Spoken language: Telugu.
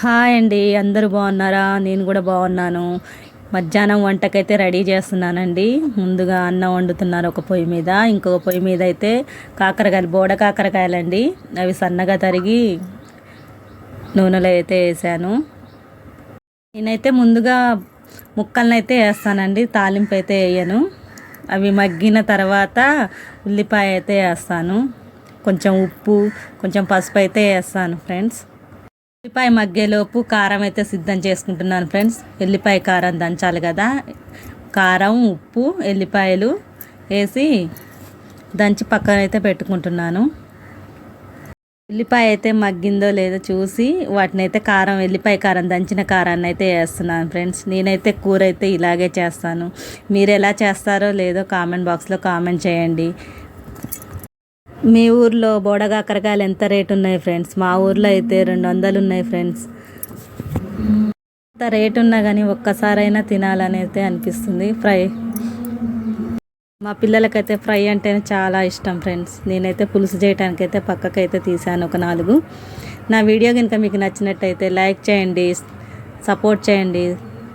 హాయ్ అండి అందరూ బాగున్నారా? నేను కూడా బాగున్నాను. మధ్యాహ్నం వంటకైతే రెడీ చేస్తున్నానండి. ముందుగా అన్నం వండుతున్నారు ఒక పొయ్యి మీద. ఇంకొక పొయ్యి మీద అయితే కాకరకాయలు బోడ కాకరకాయలండి. అవి సన్నగా తరిగి నూనెలో అయితే వేసాను. నేనైతే ముందుగా ముక్కలను అయితే వేస్తానండి. తాలింపు అయితే వేయను. అవి మగ్గిన తర్వాత ఉల్లిపాయ అయితే వేస్తాను. కొంచెం ఉప్పు కొంచెం పసుపు అయితే వేస్తాను ఫ్రెండ్స్. ఉల్లిపాయ మగ్గేలోపు కారం అయితే సిద్ధం చేసుకుంటున్నాను ఫ్రెండ్స్. ఎల్లిపాయ కారం దంచాలి కదా. కారం ఉప్పు ఎల్లిపాయలు వేసి దంచి పక్కన అయితే పెట్టుకుంటున్నాను. ఉల్లిపాయ అయితే మగ్గిందో లేదో చూసి వాటిని అయితే కారం ఎల్లిపాయ కారం దంచిన కారాన్ని అయితే వేస్తున్నాను ఫ్రెండ్స్. నేనైతే కూర అయితే ఇలాగే చేస్తాను. మీరు ఎలా చేస్తారో లేదో కామెంట్ బాక్స్లో కామెంట్ చేయండి. మీ ఊర్లో బోడగాకరకాయలు ఎంత రేటు ఉన్నాయి ఫ్రెండ్స్? మా ఊర్లో అయితే రెండు వందలు ఉన్నాయి ఫ్రెండ్స్. ఎంత రేటు ఉన్నా కానీ ఒక్కసారైనా తినాలని అయితే అనిపిస్తుంది. ఫ్రై. మా పిల్లలకైతే ఫ్రై అంటేనే చాలా ఇష్టం ఫ్రెండ్స్. నేనైతే పులుసు చేయడానికైతే పక్కకైతే తీసాను ఒక నాలుగు. నా వీడియో కనుక మీకు నచ్చినట్టయితే లైక్ చేయండి సపోర్ట్ చేయండి.